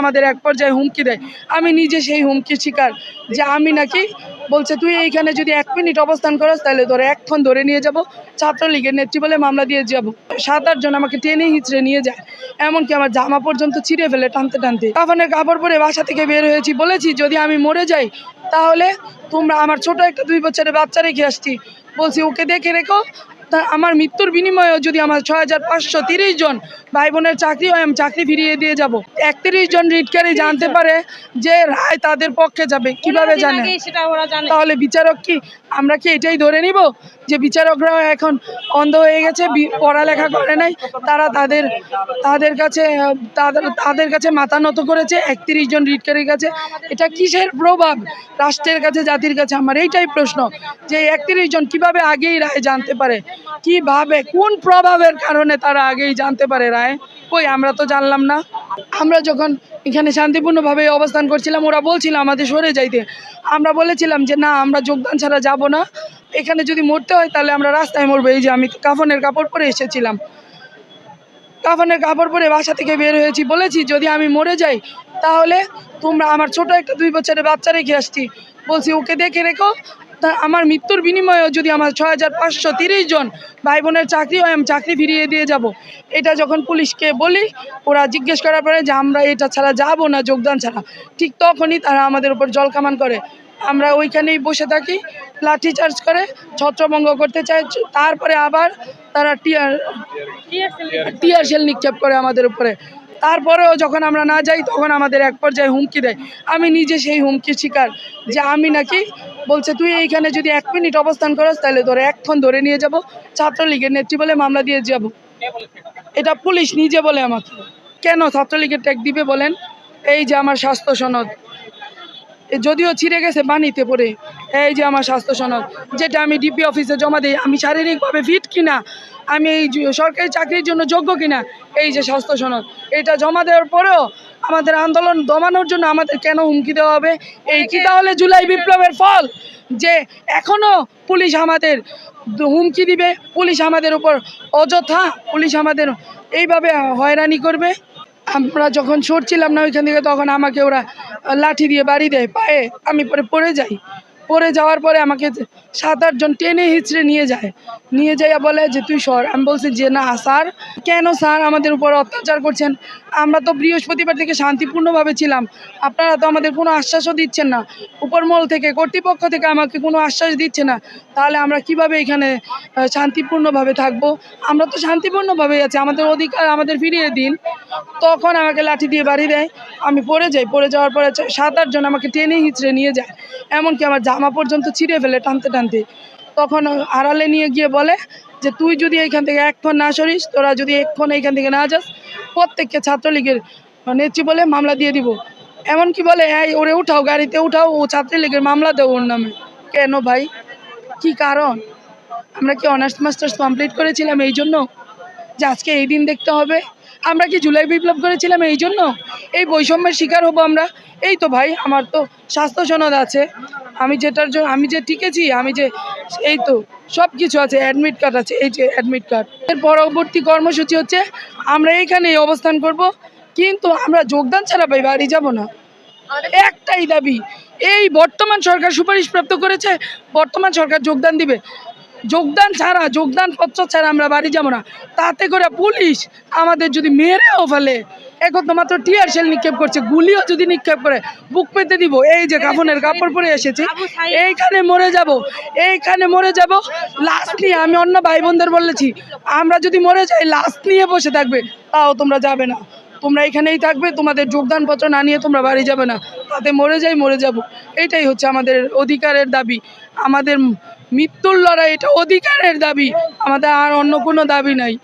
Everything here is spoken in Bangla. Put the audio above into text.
আমাদের এক পর্যায়ে হুমকি দেয়। আমি নিজে সেই হুমকির শিকার যে আমি নাকি বলছে, তুই এইখানে যদি এক মিনিট অবস্থান করস, তাহলে ধরে এক্ষণ ধরে নিয়ে যাব, ছাত্রলীগের নেত্রী বলে মামলা দিয়ে যাব। সাত আটজন আমাকে টেনে হিচড়ে নিয়ে যায়। এমনকি আমার জামা পর্যন্ত ছিঁড়ে ফেলে টানতে টানতে। কাফনের কাপড় পরে বাসা থেকে বের হয়েছি। বলেছি, যদি আমি মরে যাই, তাহলে তোমরা আমার ছোট একটা দুই বছরের বাচ্চা রেখে আসছি বলছি, ওকে দেখে রেখো তা আমার মৃত্যুর বিনিময়েও যদি আমার ছয় হাজার পাঁচশো তিরিশ জন ভাই বোনের চাকরি হয় আমি চাকরি ফিরিয়ে দিয়ে যাব। একত্রিশ জন রিটকারি জানতে পারে যে রায় তাদের পক্ষে যাবে কীভাবে জানে। তাহলে বিচারক কি আমরা কি এটাই ধরে নিব যে বিচারকরাও এখন অন্ধ হয়ে গেছে পড়ালেখা করে নাই, তারা তাদের তাদের কাছে, তাদের তাদের কাছে মাথা নত করেছে, একত্রিশ জন রিটকারীর কাছে। এটা কিসের প্রভাব? রাষ্ট্রের কাছে, জাতির কাছে? আমার এইটাই প্রশ্ন, যে একত্রিশ জন কীভাবে আগেই রায় জানতে পারে? কীভাবে, কোন প্রভাবের কারণে তারা আগেই জানতে পারে রায়? কই, আমরা তো জানলাম না। আমরা যখন এখানে শান্তিপূর্ণভাবে অবস্থান করছিলাম, ওরা বলছিল আমাদের সরে যাইতে। আমরা বলেছিলাম যে, না, আমরা যোগদান ছাড়া যাব না। এখানে যদি মরতে হয়, তাহলে আমরা রাস্তায় মরবো। এই যে আমি কাফনের কাপড় পরে এসেছিলাম। কাফনের কাপড় পরে বাসা থেকে বের হয়েছি। বলেছি, যদি আমি মরে যাই, তাহলে তোমরা আমার ছোট একটা দুই বছরের বাচ্চা রেখে আসছি। বলছি, ওকে দেখে রেখো তা আমার মৃত্যুর বিনিময়েও যদি আমার ছয় হাজার পাঁচশো তিরিশ জন ভাই বোনের চাকরি হয়, আমি চাকরি ফিরিয়ে দিয়ে যাব। এটা যখন পুলিশকে বলি, ওরা জিজ্ঞেস করার পরে যে আমরা এটা ছাড়া যাব না, যোগদান ছাড়া। ঠিক তখনই তারা আমাদের উপর জল কামান করে। আমরা ওইখানেই বসে থাকি, লাঠি চার্জ করে, ছত্রভঙ্গ করতে চায় তারপরে আবার তারা টিয়ার টিয়ার শেল নিক্ষেপ করে আমাদের উপরে। তারপরেও যখন আমরা না যাই, তখন আমাদের এক পর্যায়ে হুমকি দেয়। আমি নিজে সেই হুমকির শিকার যে আমি নাকি বলছে, তুই এইখানে যদি এক মিনিট অবস্থান করস, তাহলে তোর এক্ষণ ধরে নিয়ে যাব। ছাত্রলীগের নেত্রী বলে মামলা দিয়ে যাব। এটা পুলিশ নিজে বলে আমাকে। কেন ছাত্রলীগের ট্যাগ দিবে বলেন? এই যে আমার স্বাস্থ্য সনদ যদিও ছিঁড়ে গেছে পানিতে পড়ে। এই যে আমার স্বাস্থ্য সনদ, যেটা আমি ডিপি অফিসে জমা দিই, আমি শারীরিকভাবে ফিট কিনা, আমি এই সরকারি চাকরির জন্য যোগ্য কিনা, এই যে স্বাস্থ্য সনদ, এটা জমা দেওয়ার পরেও আমাদের আন্দোলন দমানোর জন্য আমাদের কেন হুমকি দেওয়া হবে? এই কি তাহলে জুলাই বিপ্লবের ফল? যে এখনও পুলিশ আমাদের হুমকি দিবে, পুলিশ আমাদের উপর অযথা, পুলিশ আমাদের এইভাবে হয়রানি করবে? আমরা যখন সরছিলাম না ওইখান থেকে তখন আমাকে ওরা লাঠি দিয়ে বাড়ি দেয়, পায়ে, আমি পরে পড়ে যাই। পড়ে যাওয়ার পরে আমাকে সাত আটজন টেনে হিচড়ে নিয়ে যায়। নিয়ে যাইয়া বলে যে, তুই সর। আমি বলছি যে, না স্যার। কেন স্যার? আমাদের উপর অত্যাচার করছেন। আমরা তো বৃহস্পতিবার থেকে শান্তিপূর্ণভাবে ছিলাম। আপনারা তো আমাদের কোনো আশ্বাসও দিচ্ছেন না। উপরমহল থেকে, কর্তৃপক্ষ থেকে আমাকে কোনো আশ্বাস দিচ্ছে না। তাহলে আমরা কীভাবে এখানে শান্তিপূর্ণভাবে থাকব? আমরা তো শান্তিপূর্ণভাবেই আছি। আমাদের অধিকার আমাদের ফিরিয়ে দিন। তখন আমাকে লাঠি দিয়ে বাড়ি দেয়। আমি পড়ে যাই। পড়ে যাওয়ার পরে সাত আটজন আমাকে টেনে হিচড়ে নিয়ে যায়। এমনকি আমার জামা পর্যন্ত ছিঁড়ে ফেলে টানতে টানতে। তখন আড়ালে নিয়ে গিয়ে বলে যে, তুই যদি এইখান থেকে এক্ষণ না সরিস, তোরা যদি এক্ষণ এইখান থেকে না যাস, প্রত্যেককে ছাত্রলীগের নেত্রী বলে মামলা দিয়ে দিব। এমনকি বলে হ্যাঁ ওরে উঠাও গাড়িতে, উঠাও, ও ছাত্রলীগের মামলা দেবো ওর নামে। কেন ভাই? কি কারণ? আমরা কি অনার্স মাস্টার্স কমপ্লিট করেছিলাম এই জন্য? যে আজকে এই দিন দেখতে হবে? আমরা কি জুলাই বিপ্লব করেছিলাম এই জন্য? এই বৈষম্যের শিকার হব আমরা? এই তো ভাই, আমার তো স্বাস্থ্য সনদ আছে। আমি যেটার জন্য আমি যে টিকেছি, আমি যে এই তো সব কিছু আছে অ্যাডমিট কার্ড আছে, এই যে অ্যাডমিট কার্ড এর পরবর্তী কর্মসূচি হচ্ছে, আমরা এইখানেই অবস্থান করব। কিন্তু আমরা যোগদান ছাড়া ভাই বাড়ি যাব না। একটাই দাবি, এই বর্তমান সরকার সুপারিশ প্রাপ্ত করেছে, বর্তমান সরকার যোগদান দিবে। যোগদান ছাড়া যোগদান পত্র ছাড়া আমরা বাড়ি যাব না। তাতে করে পুলিশ আমাদের যদি মেরেও ফেলে একত্র মাত্র টিয়ার শেল নিক্ষেপ করছে গুলিও যদি নিক্ষেপ করে বুক পেতে দিব। এই যে কাফনের কাপড় পরে এসেছি এইখানে মরে যাব এইখানে মরে যাব লাশ নিয়ে আমি অন্য ভাই বোনদের বলেছি আমরা যদি মরে যাই লাশ নিয়ে বসে থাকবে তাও তোমরা যাবে না। তোমরা এখানেই থাকবে তোমাদের যোগদানপত্র না নিয়ে তোমরা বাড়ি যাবে না। তাতে মরে যাই মরে যাব। এটাই হচ্ছে আমাদের অধিকারের দাবি। আমাদের মৃত্যুর লড়াই এটা অধিকারের দাবি। আমাদের আর অন্য কোনো দাবি নাই।